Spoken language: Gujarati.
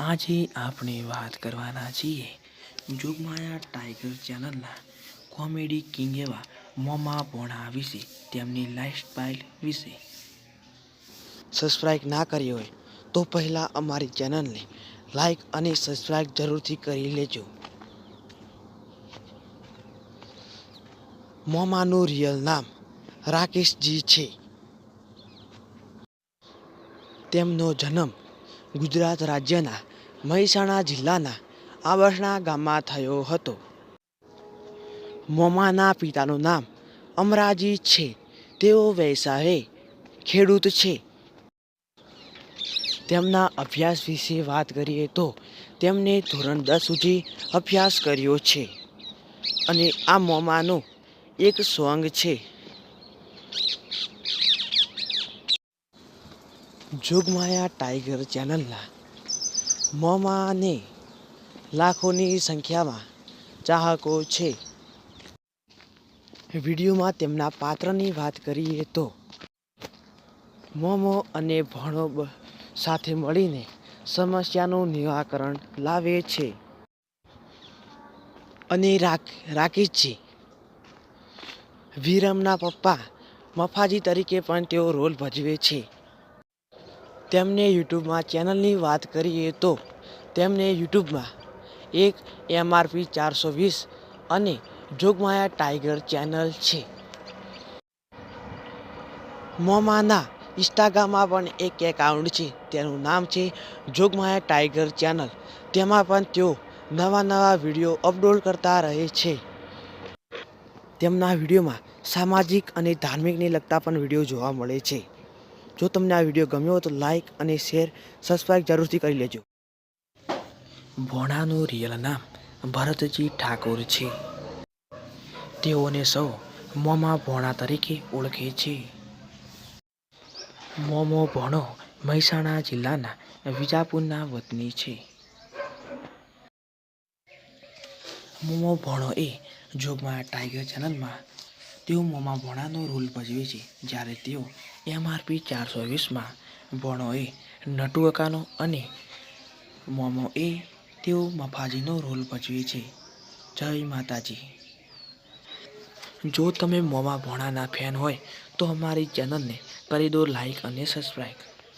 આજે આપણે વાત કરવાના છીએ જોગમાયા ટાઈગર ચેનલના કોમેડી કિંગ એવા મોમા પોણા વિશે, તેમની લાઈફસ્ટાઈલ વિશે. સબસ્ક્રાઈબ ના કરી હોય તો પહેલાં અમારી ચેનલને લાઈક અને સબસ્ક્રાઈબ જરૂરથી કરી લેજો. મોમાનું રિયલ નામ રાકેશજી છે. તેમનો જન્મ ગુજરાત રાજ્યના મહેસાણા જિલ્લાના આબસણા ગામમાં થયો હતો. મોમાના પિતાનું નામ અમરાજી છે. તેઓ વ્યવસાયે ખેડૂત છે. તેમના અભ્યાસ વિશે વાત કરીએ તો તેમને ધોરણ દસ સુધી અભ્યાસ કર્યો છે અને આ મોમાનો એક સોંગ છે. જોગમાયા ટાઈગર ચેનલના મોમાને લાખોની સંખ્યામાં ચાહકો છે. વિડીયોમાં તેમના પાત્રની વાત કરીએ તો મોમો અને ભણો સાથે મળીને સમસ્યાનું નિરાકરણ લાવે છે. અને રાક રાકેશજી, વિરમના પપ્પા મફાજી તરીકે પણ તેઓ રોલ ભજવે છે. તેમને યુટ્યુબમાં ચેનલની વાત કરીએ તો તેમને યુટ્યુબમાં એક એમઆરપી ચારસો વીસ અને જોગમાયા ટાઈગર ચેનલ છે. મોમાના ઇન્સ્ટાગ્રામમાં પણ એક એકાઉન્ટ છે, તેનું નામ છે જોગમાયા ટાઈગર ચેનલ. તેમાં પણ તેઓ નવા નવા વીડિયો અપલોડ કરતા રહે છે. તેમના વિડીયોમાં સામાજિક અને ધાર્મિકને લગતા પણ વીડિયો જોવા મળે છે. જો તમને આ વીડિયો ગમ્યો તો લાઇક અને શેર સબસ્ક્રાઈબ જરૂરથી કરી લેજો. ભોણાનું રિયલ નામ ભરતજી ઠાકોર છે. તેઓને સૌ મોમા ભોણા તરીકે ઓળખે છે. મોમો ભોણો મહેસાણા જિલ્લાના વિજાપુરના વતની છે. મોમો ભોણો એ જોગમાં ટાઈગર ચેનલમાં તેઓ મોમા ભોણાનો રોલ ભજવે છે. જ્યારે તેઓ એમઆરપી ચારસો વીસમાં ભણોએ નટુઅકાનો અને મોમો એ તેઓ મફાજીનો રોલ ભજવે છે. જય માતાજી. જો તમે મોમા ભોણાના ફેન હોય, તો અમારી ચેનલને કરી દો લાઈક અને સબસ્ક્રાઈબ.